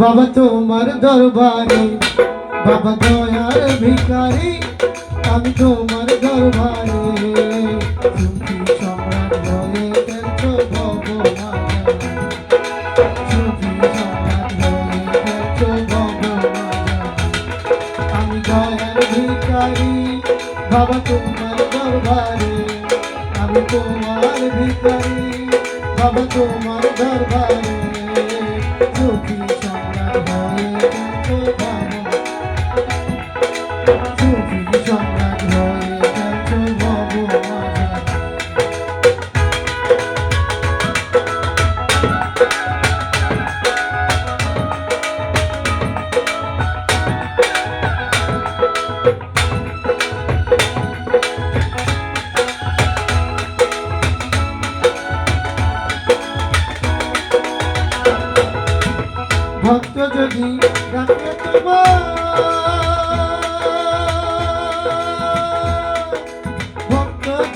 বাবা তোমার দরবারে, বাবা দয়ার ভিখারি, আমি তোমার দরবারে। সুখী সম্রাট হয়ে খেলছো ভগবান। সুখী সম্রাট হয়ে খেলছো ভগবান। আমি দয়ার ভিখারি, বাবা তোমার দরবারে। আমি তোমার ভিখারি, বাবা তোমার দরবারে। সুখী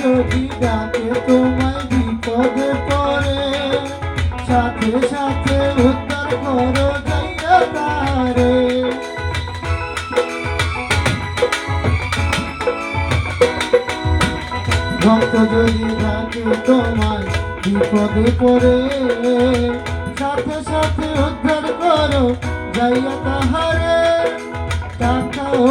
যদি ডাকে তোমায় বিপদে পড়ে। সাথে সাথে উদ্ধার করো যাইয়া তারে। ভক্ত যদি ডাকে তোমায় বিপদে পড়ে, সাথে সাথে উদ্ধার করো যাইয়া তাহারে। টাকা ও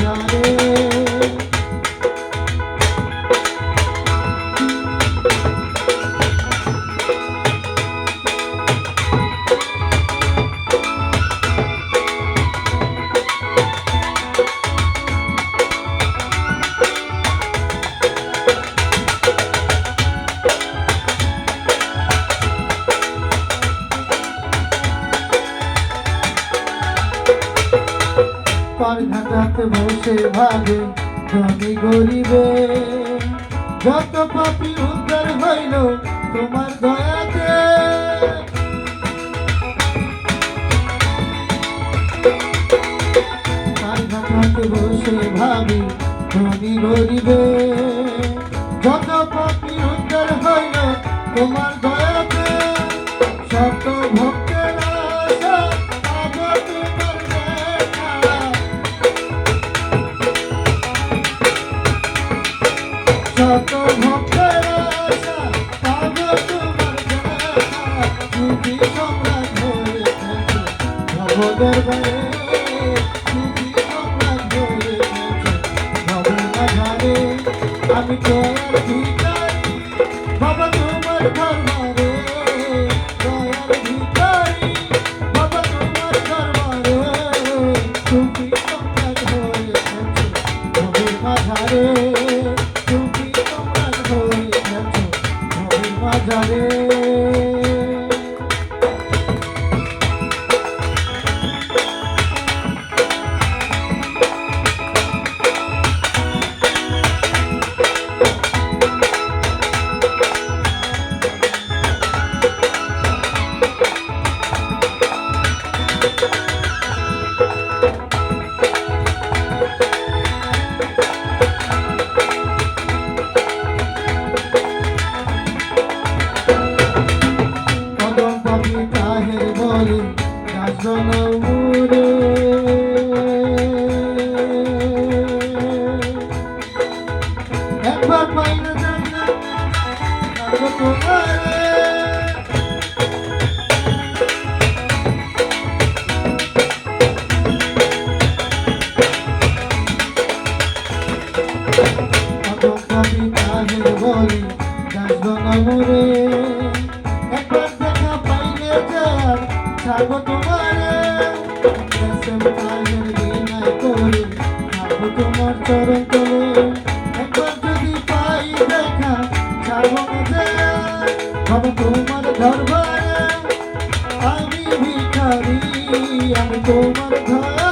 Mama. পার ঘাটাতে বসে ভাবে গরিবে যত পাপি উদ্ধার হইল তোমার দয়াতে। বসে ভাবে ধনী গরিবে যত পাপি উদ্ধার হইল তোমার দয়াতে ভগবাধারে আমি ভিখারি বাবা তোমার দরবারে জনম রে একবার দেখা পাইলে যে ছাড়বো তোমারে। তোমার চরণ তোলে। একবার যদি পাই দেখা, ছাড়বো হবে তোমার ধরবার আমি ভিখারি, আমি তোমার ধর